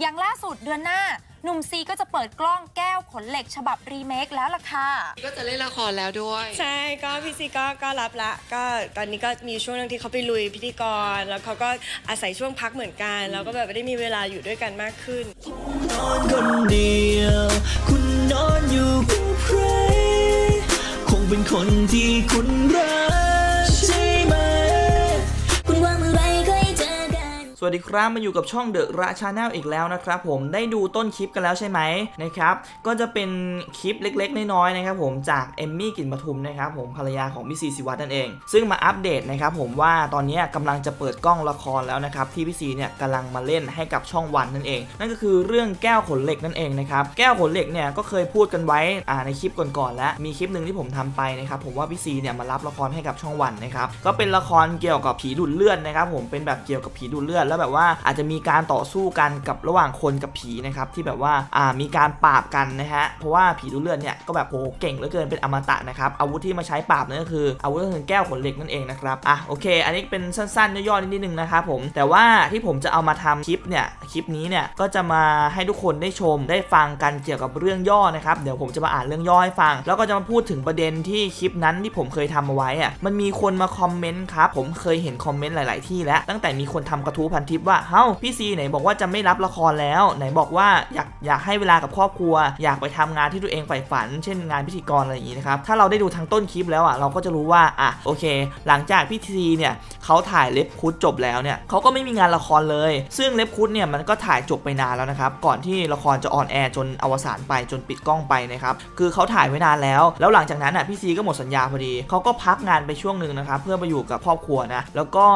อย่างล่าสุดเดือนหน้าหนุ่มซีก็จะเปิดกล้องแก้วขนเหล็กฉบับรีเมคแล้วล่ะค่ะ ก็จะเล่นละครแล้วด้วย ใช่ก็พี่ซีก็ก็รับละ ก็ตอนนี้ก็มีช่วงหนึงที่เขาไปลุยพิธีกร แล้วเขาก็อาศัยช่วงพักเหมือนกัน แล้วก็แบบได้มีเวลาอยู่ด้วยกันมากขึ้นนอนคนเดียว คุณนอนอยู่กับใครคงเป็นคนที่คุณรักใช่ สวัสดีครับมาอยู่กับช่องเดอะราชาแนลอีกแล้วนะครับผมได้ดูต้นคลิปกันแล้วใช่ไหมนะครับก็จะเป็นคลิปเล็กๆ น้อยๆนะครับผมจากเอมมี่กลิ่นปทุมนะครับผมภรรยาของพี่ซีสิวัตนั่นเอง ซึ่งมาอัปเดตนะครับผมว่าตอนนี้กำลังจะเปิดกล้องละครแล้วนะครับที่พี่ซีเนี่ยกำลังมาเล่นให้กับช่องวันนั่นเอง นั่นก็คือเรื่องแก้วขนเหล็กนั่นเองนะครับแก้วขนเหล็กเนี่ยก็เคยพูดกันไว้ในคลิปก่อนๆแล้วมีคลิปหนึ่งที่ผมทำไปนะครับผมว่าพี่ซีเนี่ยมารับละครให้กับช่องวันนะครับก็เป็นละครเกี่ยวกับผีดูดเลือดนะครับผมเป็นแบบเกี่ยวกับผีดูดเลือดแล้วแบบว่าอาจจะมีการต่อสู้กันกับระหว่างคนกับผีนะครับที่แบบว่าอ่ามีการปราบกันนะฮะเพราะว่าผีดูเลือดเนี่ยก็แบบโหเก่งเหลือเกินเป็นอมตะนะครับอาวุธที่มาใช้ปราบนั่นก็คืออาวุธก็คือแก้วขนเหล็กนั่นเองนะครับอะโอเค อันนี้เป็นสั้นๆย่อๆนิดนึงนะครับผมแต่ว่าที่ผมจะเอามาทำคลิปเนี่ยคลิปนี้เนี่ยก็จะมาให้ทุกคนได้ชมได้ฟังกันเกี่ยวกับเรื่องย่อนะครับเดี๋ยวผมจะมาอ่านเรื่องย่อให้ฟัง แล้วก็จะมาพูดถึงประเด็นที่คลิปนั้นที่ผมเคยทำเอาไว้อะมันมีคนมาคอมเมนต์ครับผมเคยเห็นคอมเมนต์หลาย ๆ ที่แล้วตั้งแต่มีคนทำกระทู้พันทิปว่าเฮ้าพี่ซีไหนบอกว่าจะไม่รับละครแล้ว ไหนบอกว่าอยากอยากให้เวลากับครอบครัว อยากไปทำงานที่ตัวเองใฝ่ฝัน เช่นงานพิธีกรอะไรอย่างนี้นะครับถ้าเราได้ดูทั้งต้นคลิปแล้วอะเราก็จะรู้ว่าอะโอเค หลังจากพี่ซีเนี่ยเขาถ่ายเล็บคุดจบแล้วเนี่ยเขาก็ไม่มีงานละครเลย ซึ่งเล็บคุดเนี่ยมันก็ถ่ายจบไปนานแล้วนะครับก่อนที่ละครจะออนแอร์จนอวสานไปจนปิดกล้องไปนะครับคือเขาถ่ายไว้นานแล้ว แล้วหลังจากนั้นอะพี่ซีก็หมดสัญญาพอดีเขาก็พักงานไปช่วงหนึ่งนะครับเพื่อไปอยู่กับครอบครัวนะแล้วก็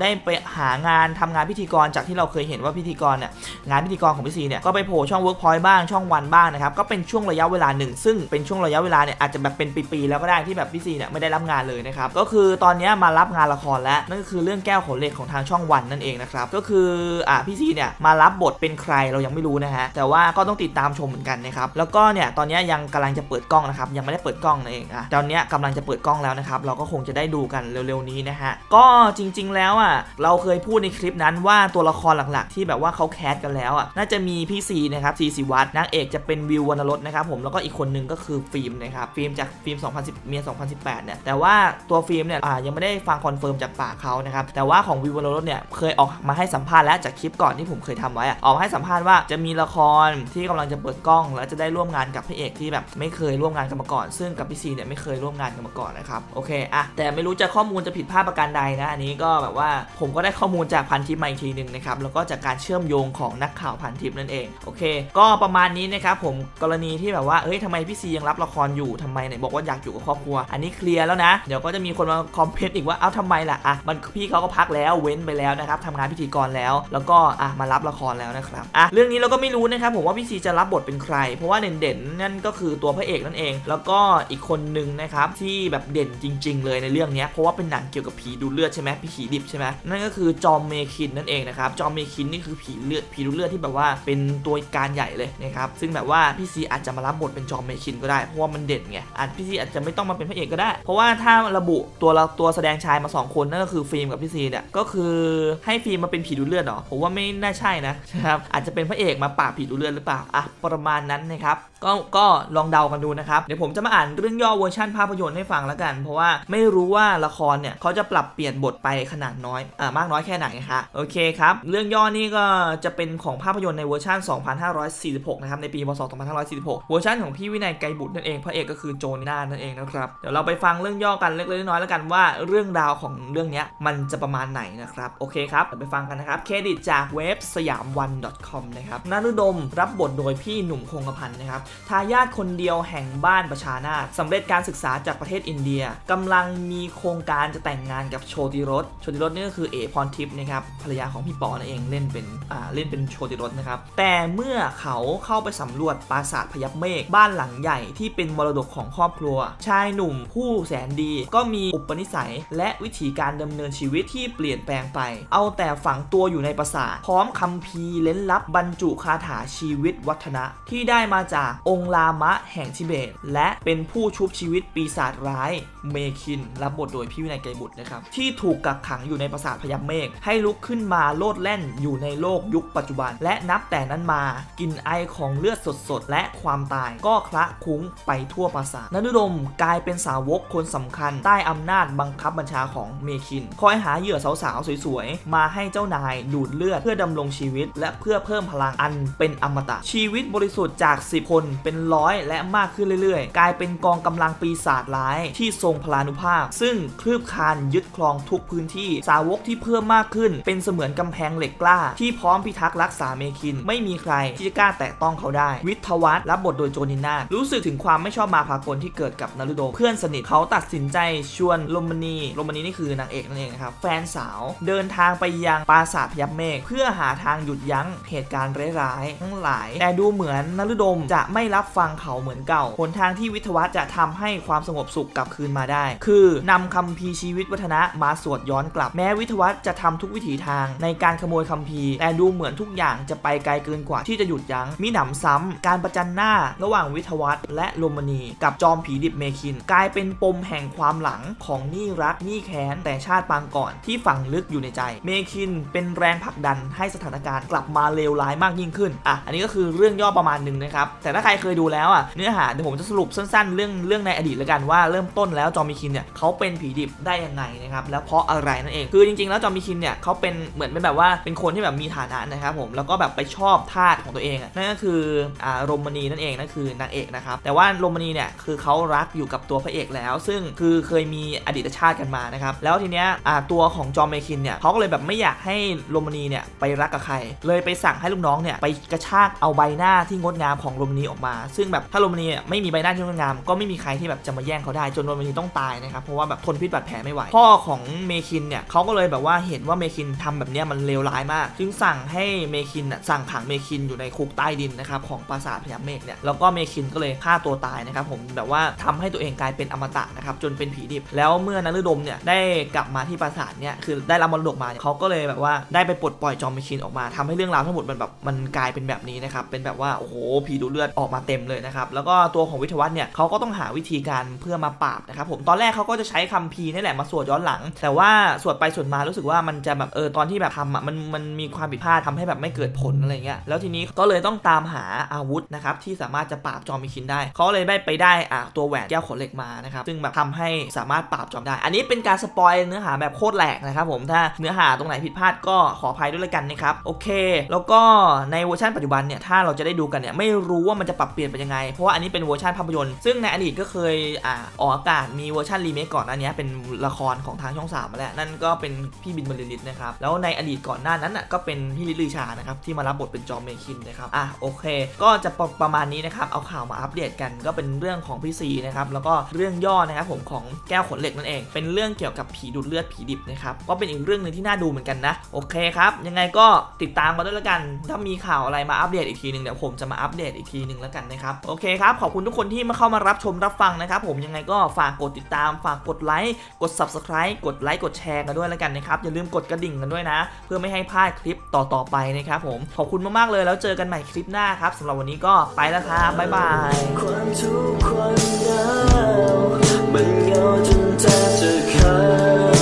ได้ไปหางานทำงานพิธีกรจากที่เราเคยเห็นว่าพิธีกรเนี่ยงานพิธีกรของพี่ซีเนี่ยก็ไปโผล่ช่อง Workpoint บ้างช่องวันบ้างนะครับก็เป็นช่วงระยะเวลาหนึ่ง ซึ่งเป็นช่วงระยะเวลาเนี่ยอาจจะแบบเป็นปีๆแล้วก็ได้ที่แบบพี่ซีเนี่ยไม่ได้รับงานเลยนะครับก็คือตอนนี้มารับงานละครแล้วนั่นก็คือเรื่องแก้วขนเหล็กของทางช่องวันนั่นเองนะครับก็คืออ่าพี่ซีเนี่ยมารับบทเป็นใครเรายังไม่รู้นะฮะแต่ว่าก็ต้องติดตามชมเหมือนกันนะครับแล้วก็เนี่ยตอนนี้ยังกำลังจะเปิดกล้องนะครับยังไม่ได้เปิดกล้องนั่นเองอะตอนนี้ยกำลังจะเปิดกล้องแล้วนะครับเราก็คงจะได้ดูกันเร็วๆนี้นะฮะก็จริง ๆ แล้วอะเราเคยพูดในคลิปนั้นว่าตัวละครหลักๆ ที่แบบว่าเขาแคสกันแล้วอะน่าจะมีพี่ซีนะครับซีสิวัตรนางเอกจะเป็นวิววรรณรสนะครับผมแล้วก็อีกคนนึงก็คือฟิล์มนะครับฟิล์มจากฟิล์ม 2010 เมีย 2018 เนี่ยแต่ว่าตัวฟิล์มเนี่ยอ่ายังไม่ได้ฟังคอนเฟิร์มจากปากเขานะครับแต่ว่าของวิววรรณรสเนี่ยเคยออกมาให้สัมภาษณ์แล้วจากคลิปก่อนที่ผมเคยทำไว้อะออกมาให้สัมภาษณ์ว่าจะมีละครที่กำลังจะเปิดกล้อง แล้วจะได้ร่วมงานกับพระเอกที่แบบไม่เคยร่วมงานกันมาก่อน ซึ่งกับพี่ซีเนี่ยไม่เคยร่วมงานกันมาก่อนนะครับโอเคอะแต่ไม่รู้จะข้อมูลจะผิดพลาดประการใดนะอันนี้ก็แบบว่าผมก็ได้ข้อมูลจากพันทิปมาอีกทีหนึ่งนะครับแล้วก็จากการเชื่อมโยงของนักข่าวพันทิปนั่นเองโอเค ก็ประมาณนี้นะครับผมกรณีที่แบบว่าเฮ้ยทำไมพี่ซียังรับละครอยู่ทำไมไหนบอกว่าอยากอยู่กับครอบครัว อันนี้เคลียร์แล้วนะ เดี๋ยวก็จะมีคนมาคอมเพลนอีกว่าเอ้าทำไมล่ะอะมันพี่เขาก็พักแล้วเว้นไปแล้วนะครับทำงานพิธีกรแล้ว แล้วก็อะมารับละครแล้วนะครับอะเรื่องนี้เราก็ไม่รู้นะครับผมว่าพี่ซีจะรับบทเป็นใคร เพราะว่าเด่นๆนั่นก็คือตัวพระเอกนั่นเอง แล้วก็อีกคนนึงนะครับที่แบบเด่นจริง ๆ เลยในเรื่องนี้เพราะว่าเป็นหนังเกี่ยวกับผีดูเลือดใช่ไหมผีดิบใช่ไหมนั่นก็คือจอมเมคินนั่นเองนะครับจอมเมคินนี่คือผีเลือดผีดูดเลือดที่แบบว่าเป็นตัวการใหญ่เลยนะครับซึ่งแบบว่าพี่ซีอาจจะมารับบทเป็นจอมเมคินก็ได้เพราะว่ามันเด่นไงอาจพี่ซีอาจจะไม่ต้องมาเป็นพระเอกก็ได้ เพราะว่าถ้าระบุตัวละตัวแสดงชายมาสองคนนั่นก็คือฟิล์มกับพี่ซีเนี่ยก็คือให้ฟิล์มมาเป็นผีดูเลือดเหรอผมว่าไม่น่าใช่นะครับอาจจะเป็นพระเอกมาปราบผีดูเลือดหรือเปล่าอะประมาณนั้นนะครับ ก็ก็ลองเดากันดูนะครับเดี๋ยวผมจะมาอ่านเรื่องย่อเวอร์ชันภาพยนตร์ให้ฟังแล้วกัน เพราะว่าไม่รู้ว่าละครเนี่ยเขาจะปรับเปลี่ยนบทไปขนาดน้อยอ่ามากน้อยแค่ไหนคะโอเคครับ เรื่องย่อนี่ก็จะเป็นของภาพยนตร์ในเวอร์ชัน2546 นะครับ ในปีพศ2546 เวอร์ชันของพี่วินัยไกรบุตรนั่นเองพระเอกก็คือโจนนานั่นเองนะครับเดี๋ยวเราไปฟังเรื่องย่อกันเล็กๆน้อยๆแล้วกันว่าเรื่องราวของเรื่องนี้มันจะประมาณไหนนะครับโอเคครับไปฟังกันนะครับเครดิตจากเว็บสยามวัน .com นะครับนารุดมรับบทโดยพี่หนุ่มคงกระพันนะครับทายาทคนเดียวแห่งบ้านประชานาถสำเร็จการศึกษาจากประเทศอินเดียกำลังมีโครงการจะแต่งงานกับโชติรสโชติรสนี่ก็คือเอพรทิพย์นะครับภรรยาของพี่ปอนั่นเองเล่นเป็นอ่าเล่นเป็นโชติรสนะครับแต่เมื่อเขาเข้าไปสำรวจปราสาทพยับเมฆบ้านหลังใหญ่ที่เป็นมรดกของครอบครัว ชายหนุ่มผู้แสนดีก็มีอุปนิสัย และวิถีการดำเนินชีวิตที่เปลี่ยนแปลงไป เอาแต่ฝังตัวอยู่ในปราสาทพร้อมคัมภีร์เล้นลับบรรจุคาถาชีวิตวัฒนะ ที่ได้มาจากองค์ลามะแห่งทิเบต และเป็นผู้ชุบชีวิตปีศาจร้ายเมคิน รับบทโดยพี่วินัยไกรบุตรนะครับที่ถูกกักขังอยู่ในปราสาทพยับเมฆให้ลุกขึ้นมาโลดแล่นอยู่ในโลกยุคปัจจุบัน และนับแต่นั้นมากินไอของเลือดสดๆ และความตายก็คละคุ้งไปทั่วปราสาทนรุดมกลายเป็นสาวกคนสำคัญ ใต้อำนาจบังคับบัญชาของเมคิน คอยหาเหยื่อสาวๆ สวยๆ มาให้เจ้านายดูดเลือดเพื่อดำรงชีวิต และเพื่อเพิ่มพลังอันเป็นอมตะชีวิตบริสุทธิ์จาก 10 คนเป็นร้อยและมากขึ้นเรื่อยๆ กลายเป็นกองกำลังปีศาจร้ายที่ทรงพลานุภาพ ซึ่งคลืบคลานยึดครองทุกพื้นที่สาวกที่เพิ่มมากขึ้น เป็นเสมือนกำแพงเหล็กกล้า ที่พร้อมพิทักษ์รักษาเมคิน ไม่มีใครที่จะกล้าแตะต้องเขาได้ วิทวัฒน์รับบทโดยโจนิน่ารู้สึกถึงความไม่ชอบมาพากลที่เกิดกับนารุโดเพื่อนสนิทเขาตัดสินใจชวนโรมานีโรมานีนี่คือนางเอกนั่นเองนะครับแฟนสาวเดินทางไปยังปราสาทพยับเมฆเพื่อหาทางหยุดยั้งเหตุการณ์ร้ายๆทั้งหลาย แต่ดูเหมือนนรุดมจะไม่รับฟังเขาเหมือนเก่าหนทางที่วิทวัฒน์จะทำให้ความสงบสุขกลับคืนมาได้ คือนำคัมภีร์ชีวิตวัฒนะมาสวดย้อนกลับ แม้วิทวัฒน์จะทำทุกวิถีทางในการขโมยคัมภีร์ แต่ดูเหมือนทุกอย่างจะไปไกลเกินกว่าที่จะหยุดยั้งมิหนำซ้ำการประจันหน้าระหว่างวิทวัฒน์และโรมนี กับจอมผีดิบเมคิน กลายเป็นปมแห่งความหลังของนี่รักนี่แค้นแต่ชาติปางก่อนที่ฝังลึกอยู่ในใจ เมคินเป็นแรงผลักดันให้สถานการณ์กลับมาเลวร้ายมากยิ่งขึ้นอะอันนี้ก็คือเรื่องย่อประมาณหนึ่งนะครับแต่ถ้าใครเคยดูแล้วอะเนื้อหาเดี๋ยวผมจะสรุปสั้นๆ เรื่องเรื่องในอดีตแล้วกันว่าเริ่มต้นแล้วจอมิคินเนี่ยเขาเป็นผีดิบได้ยังไงนะครับแล้วเพราะอะไรนั่นเองคือจริงๆ แล้วจอมิคินเนี่ยเขาเป็นเหมือนเป็นแบบว่าเป็นคนที่แบบมีฐานะนะครับผมแล้วก็แบบไปชอบทาสของตัวเองนั่นก็คืออ่าโรมนีนั่นเองนั่นคือนางเอกนะครับแต่ว่าโรมนีเนี่ยคือเขารักอยู่กับตัวพระเอกแล้ว ซึ่งคือเคยมีอดีตชาติกันมานะครับแล้วทีเนี้ยอ่าตัวของจอมเมคินเนี่ยเขาก็เลยแบบไม่อยากให้โรมนีเนี่ยไปรักกับใคร เลยไปสั่งให้ลูกน้องเนี่ยไปกระชากเอาใบหน้าที่งดงามของโรมนีออกมา ซึ่งแบบถ้าโรมนีเนี่ยไม่มีใบหน้าที่งดงามก็ไม่มีใครที่แบบจะมาแย่งเขาได้จนโรมานีต้องตายนะครับเพราะว่าแบบทนพิษบาดแผลไม่ไหวพ่อของเมคินเนี่ยเขาก็เลยแบบว่าเห็นว่าเมคินทำแบบเนี้ยมันเลวร้ายมาก จึงสั่งให้เมคินสั่งขังเมคินอยู่ในคุกใต้ดินนะครับของปราสาทพยัคฆ์เมฆเนี่ยแล้วก็เมคินก็เลยฆ่าตัวตายนะครับผมแบบว่าทำให้ตัวเองกลายเป็นอมตะนะครับจนเป็นผีดิบ แล้วเมื่อนฤดมเนี่ยได้กลับมาที่ปราสาทเนี่ยคือได้รับมรดกมาเขาก็เลยแบบว่าได้ไปปลดปล่อยจอมเมคินออกมาทำให้เรื่องราวทั้งหมดมันแบบมันกลายเป็นแบบนี้นะครับเป็นแบบว่าโอ้โหผีดูเลือดออกมาเต็มเลยนะครับ แล้วก็ตัวของวิทยวัฒน์เนี่ยเขาก็ต้องหาวิธีการเพื่อมาปราบนะครับผมตอนแรกเขาก็จะใช้คัมภีร์นี่แหละมาสวดย้อนหลัง แต่ว่าสวดไปสวดมารู้สึกว่ามันจะแบบเออตอนที่แบบทำอะมันมันมีความผิดพลาดทำให้แบบไม่เกิดผลอะไรเงี้ยแล้วทีนี้ก็เลยต้องตามหาอาวุธนะครับที่สามารถจะปราบจอมมิคินได้เขาเลยได้ไปได้อะตัวแหวนแก้วขนเหล็กมานะครับซึ่งแบบทำให้สามารถปราบจอมได้ อันนี้เป็นการสปอยเนื้อหาแบบโคตรแหลกนะครับผมถ้าเนื้อหาตรงไหนผิดพลาดก็ขออภัยด้วยละกันนะครับโอเค แล้วก็ในเวอร์ชันปัจจุบันเนี่ยถ้าเราจะได้ดูกันเนี่ยไม่รู้ว่ามันจะปรับเปลี่ยนไปยังไง เพราะว่าอันนี้เป็นเวอร์ชันภาพยนตร์ซึ่งในอดีตก็เคยอ่าออกอากาศมีเวอร์ชันรีเมคก่อนอันนี้เป็นละครของทางช่องสามมาแล้วนั่นก็เป็นพี่บินบรรลือฤทธิ์นะครับแล้วในอดีตก่อนหน้านั้นน่ะก็เป็นพี่ลิลลือชานะครับที่มารับบทเป็นจอมเมคินนะครับอะโอเค ก็จะประประมาณนี้นะครับเอาข่าวมาอัปเดตกันก็เป็นเรื่องของพี่ซีนะครับแล้วก็เรื่องย่อนะครับผมของแก้วขนเหล็กนั่นเอง เป็นเรื่องเกี่ยวกับผีดูดเลือดผีดิบนะครับก็เป็นอีกเรื่องหนึ่งที่น่าดูเหมือนกันนะโอเคครับยังไงก็ติดตามมาด้วยแล้วกัน ถ้ามีข่าวอะไรมาอัปเดตอีกทีหนึ่งเดี๋ยวผมจะมาอัปเดตอีกทีหนึ่งแล้วกันนะครับโอเคครับขอบคุณทุกคนที่มาเข้ามารับชมรับฟังนะครับผมยังไงก็ฝากกดติดตาม ฝากกดไลค์กด subscribe กดไลค์กดแชร์กันด้วยแล้วกันนะครับอย่าลืมกดกระดิ่งกันด้วยนะ เพื่อไม่ให้พลาดคลิปต่อๆไปนะครับผมขอบคุณมากๆเลยแล้วเจอกันใหม่คลิปหน้าครับสำหรับวันนี้ก็ไปแล้วครับบ๊ายบายความทุกข์ความหนาวมันเงาจนแทบจะขาด